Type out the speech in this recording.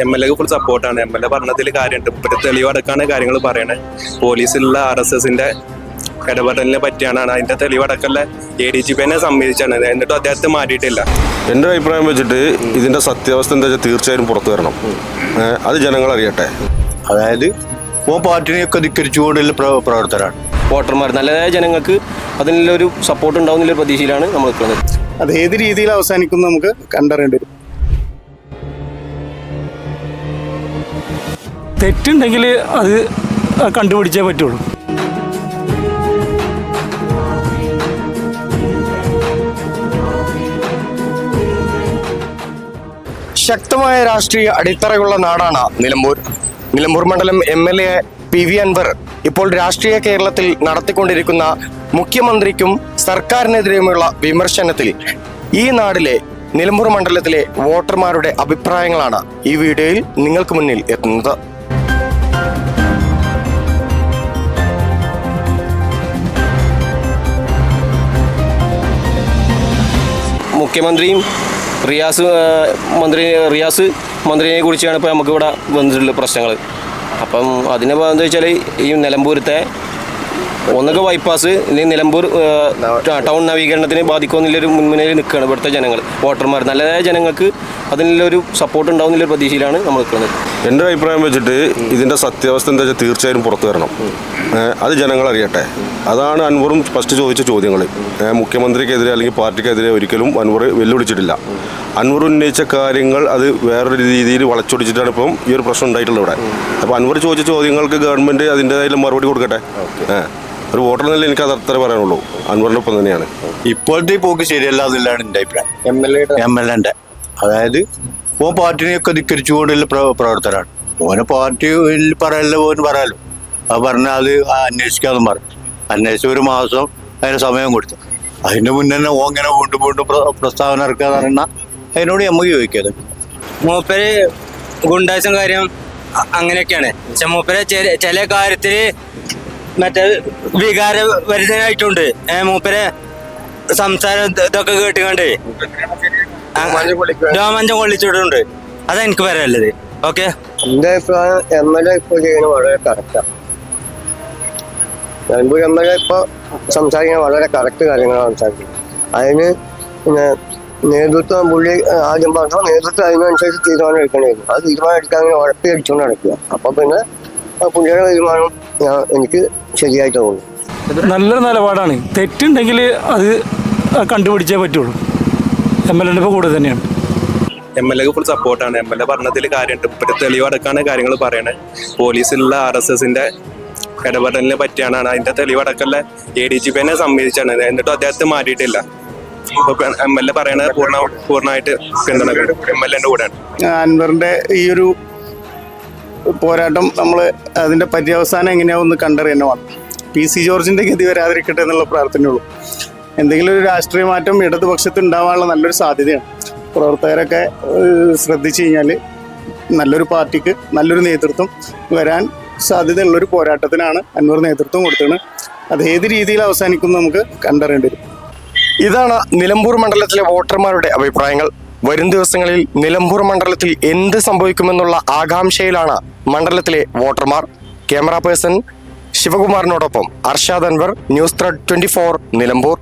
M L എക്ക് full സപ്പോർട്ടാണ് M L A പറഞ്ഞതിൽ കാര്യമുണ്ട് ഇപ്പോഴത്തെ തെളിവടക്കാണ് കാര്യങ്ങൾ പറയണേ. പോലീസിലുള്ള ആർ എസ് എസിന്റെ ഇടപെടലിനെ പറ്റിയാണ് അതിന്റെ തെളിവടക്കല്ല എ ഡി ജി പി തന്നെ സമ്മതിച്ചാണ് എന്നിട്ടും അദ്ദേഹത്തെ മാറ്റിയിട്ടില്ല. എന്റെ അഭിപ്രായം വെച്ചിട്ട് ഇതിന്റെ സത്യാവസ്ഥ എന്താ വെച്ചാൽ തീർച്ചയായും പുറത്തു വരണം. അത് ജനങ്ങൾ അറിയട്ടെ. അതായത് ഓ പാർട്ടിനെയൊക്കെ ധിക്കരിച്ചുകൊണ്ടുള്ള പ്ര- പ്രവർത്തനമാണ്. വോട്ടർമാർ നല്ലതായ ജനങ്ങൾക്ക് അതിനുള്ളൊരു സപ്പോർട്ട് ഉണ്ടാവുന്നില്ല പ്രതീക്ഷയിലാണ് നമ്മൾ നിൽക്കുന്നത്. അത് ഏത് രീതിയിൽ അവസാനിക്കുന്നു നമുക്ക് കണ്ടറിയേണ്ടി വരും. തെറ്റുണ്ടെങ്കിൽ അത് കണ്ടുപിടിച്ചേ പറ്റുള്ളൂ. ശക്തമായ രാഷ്ട്രീയ അടിത്തറയുള്ള നാടാണ് നിലമ്പൂർ. നിലമ്പൂർ മണ്ഡലം M L A P V Anvar ഇപ്പോൾ രാഷ്ട്രീയ കേരളത്തിൽ നടത്തിക്കൊണ്ടിരിക്കുന്ന മുഖ്യമന്ത്രിക്കും സർക്കാരിനെതിരെയുമുള്ള വിമർശനത്തിൽ ഈ നാടിലെ നിലമ്പൂർ മണ്ഡലത്തിലെ വോട്ടർമാരുടെ അഭിപ്രായങ്ങളാണ് ഈ വീഡിയോയിൽ നിങ്ങൾക്ക് മുന്നിൽ എത്തുന്നത്. മുഖ്യമന്ത്രിയും റിയാസ് മന്ത്രി റിയാസ് മന്ത്രിയെ കുറിച്ചാണ് ഇപ്പോൾ നമുക്കിവിടെ വന്നിട്ടുള്ള പ്രശ്നങ്ങൾ അപ്പം അതിനെ എന്താ വെച്ചാൽ ഈ നിലമ്പൂരത്തെ ഒന്നൊക്കെ ബൈപ്പാസ് അല്ലെങ്കിൽ നിലമ്പൂർ ടൗൺ നവീകരണത്തിന് ബാധിക്കുമെന്നുള്ളൊരു മുൻമുനയിൽ നിൽക്കുകയാണ് ഇവിടുത്തെ ജനങ്ങൾ വോട്ടർമാർ. നല്ലതായ ജനങ്ങൾക്ക് അതിനുള്ളൊരു സപ്പോർട്ട് ഉണ്ടാവും ഒരു പ്രതീക്ഷയിലാണ് നമ്മൾ നിൽക്കുന്നത്. എന്റെ അഭിപ്രായം വെച്ചിട്ട് ഇതിന്റെ സത്യാവസ്ഥ എന്താ വെച്ചാൽ തീർച്ചയായും പുറത്തു വരണം. അത് ജനങ്ങൾ അറിയട്ടെ. അതാണ് അൻവറും ഫസ്റ്റ് ചോദിച്ച ചോദ്യങ്ങൾ. മുഖ്യമന്ത്രിക്കെതിരെ അല്ലെങ്കിൽ പാർട്ടിക്കെതിരെ ഒരിക്കലും അൻവർ വെല്ലുവിളിച്ചിട്ടില്ല. അൻവർ ഉന്നയിച്ച കാര്യങ്ങൾ അത് വേറൊരു രീതിയിൽ വളച്ചൊടിച്ചിട്ടാണ് ഇപ്പം ഈ ഒരു പ്രശ്നം ഉണ്ടായിട്ടുള്ളത് ഇവിടെ. അപ്പോൾ അൻവർ ചോദിച്ച ചോദ്യങ്ങൾക്ക് ഗവൺമെന്റ് അതിന്റെതായാലും മറുപടി കൊടുക്കട്ടെ? ഏ, ഒരു വോട്ടർ നില എനിക്ക് അത് അത്ര പറയാനുള്ളൂ. അൻവറിന്റെ ഒപ്പം തന്നെയാണ്. ഇപ്പോഴത്തെ ഈ പോക്ക് ശരിയല്ല എന്നുള്ളതാണ് എന്റെ അഭിപ്രായം. എം എൽ എം എൽ എന്റെ അതായത് ഓ പാർട്ടിനെയൊക്കെ ധിക്കരിച്ചുകൊണ്ടുള്ള പ്ര- പ്രവർത്തനമാണ്. ഓനെ പാർട്ടിയിൽ പറയല്ലോ ഓന് പറയാലോ. അത് പറഞ്ഞാൽ അത് ആ പറഞ്ഞു. അന്വേഷിച്ച ഒരു മാസം അതിന് സമയം കൊടുത്തു. അതിന്റെ മുന്നേ തന്നെ ഓ ഇങ്ങനെ വീണ്ടും വീണ്ടും പ്രസ്താവന പ്രസ്താവന എന്ന് പറഞ്ഞാൽ അതിനോട് നമുക്ക് ചോദിക്കാതെ മൂപ്പര് ഗുണ്ടാസം കാര്യം അങ്ങനെയൊക്കെയാണ്. പക്ഷെ മൂപ്പര് ചില ചില കാര്യത്തിൽ മറ്റേ വികാരഭരിതനായിട്ടുണ്ട് മൂപ്പരെ സംസാരം ഇത് ഇതൊക്കെ കേട്ടുകൊണ്ട്. രോമാഞ്ചം കൊള്ളിച്ചിട്ടുണ്ട്. അതാ എനിക്ക് പറയാനുള്ളത്. ഓക്കെ? എന്റെ എം എൽ എ ഇപ്പോൾ ചെയ്യുന്നത് വളരെ കറക്റ്റാണ് നിലമ്പൂർ എം എൽ എ ഇപ്പോൾ സംസാരിക്കുന്ന വളരെ കറക്റ്റ് കാര്യങ്ങളാണ് സംസാരിക്കുന്നത്. അതിന് പിന്നെ നേതൃത്വം പുള്ളി ആദ്യം പറഞ്ഞു നേതൃത്വം അതിനനുസരിച്ച് തീരുമാനം എടുക്കണമായിരുന്നു ആ തീരുമാനം എടുക്കാൻ ഉഴപ്പി അടിച്ചുകൊണ്ട് നടക്കുക. അപ്പൊ പിന്നെ ആ പുള്ളിയുടെ തീരുമാനം ഞാൻ എനിക്ക് ശരിയായിട്ട് തോന്നുന്നു. നല്ലൊരു നിലപാടാണ്. തെറ്റുണ്ടെങ്കിൽ അത് കണ്ടുപിടിച്ചേ പറ്റുള്ളൂ. എം എൽ എന്റെ കൂടെ തന്നെയാണ്. എം എൽ എക്ക് ഫുൾ സപ്പോർട്ടാണ് എം എൽ എ പറഞ്ഞതിൽ കാര്യമുണ്ട്. ഇപ്പോഴത്തെ തെളിവടക്കാണ് കാര്യങ്ങൾ പറയണത് പോലീസിലുള്ള ആർ എസ് എസിന്റെ ഇടപെടലിനെ പറ്റിയാണ് അതിന്റെ തെളിവടക്കല്ല എ ഡി ജി പി തന്നെ സമ്മതിച്ചാണ്. എന്നിട്ടും അദ്ദേഹത്തെ മാറ്റിയിട്ടില്ല. എം എൽ എ പറയണത് പൂർണ പൂർണമായിട്ട് പിന്തുണക്കുന്നുണ്ട് എം എൽ എന്റെ കൂടെയാണ്. അൻവറിന്റെ ഈ ഒരു പോരാട്ടം നമ്മൾ അതിന്റെ പര്യവസാനം എങ്ങനെയാവും എന്ന് കണ്ടറിയന്നെ വേണം പി സി ജോർജിന്റെ ഗതി വരാതിരിക്കട്ടെ എന്നുള്ള പ്രാർത്ഥനയുള്ളൂ. എന്തെങ്കിലും ഒരു രാഷ്ട്രീയ മാറ്റം ഇടതുപക്ഷത്ത് ഉണ്ടാവാനുള്ള നല്ലൊരു സാധ്യതയാണ്. പ്രവർത്തകരൊക്കെ ശ്രദ്ധിച്ചു കഴിഞ്ഞാൽ നല്ലൊരു പാർട്ടിക്ക് നല്ലൊരു നേതൃത്വം വരാൻ സാധ്യതയുള്ള ഒരു പോരാട്ടത്തിനാണ് അൻവർ നേതൃത്വം കൊടുത്തത്. അത് ഏത് രീതിയിൽ അവസാനിക്കുന്നു നമുക്ക് കണ്ടറിയേണ്ടി വരും. ഇതാണ് നിലമ്പൂർ മണ്ഡലത്തിലെ വോട്ടർമാരുടെ അഭിപ്രായങ്ങൾ. വരും ദിവസങ്ങളിൽ നിലമ്പൂർ മണ്ഡലത്തിൽ എന്ത് സംഭവിക്കുമെന്നുള്ള ആകാംക്ഷയിലാണ് മണ്ഡലത്തിലെ വോട്ടർമാർ. Camera person ശിവകുമാറിനോടൊപ്പം Arshad Anvar news thread twenty Nilambur.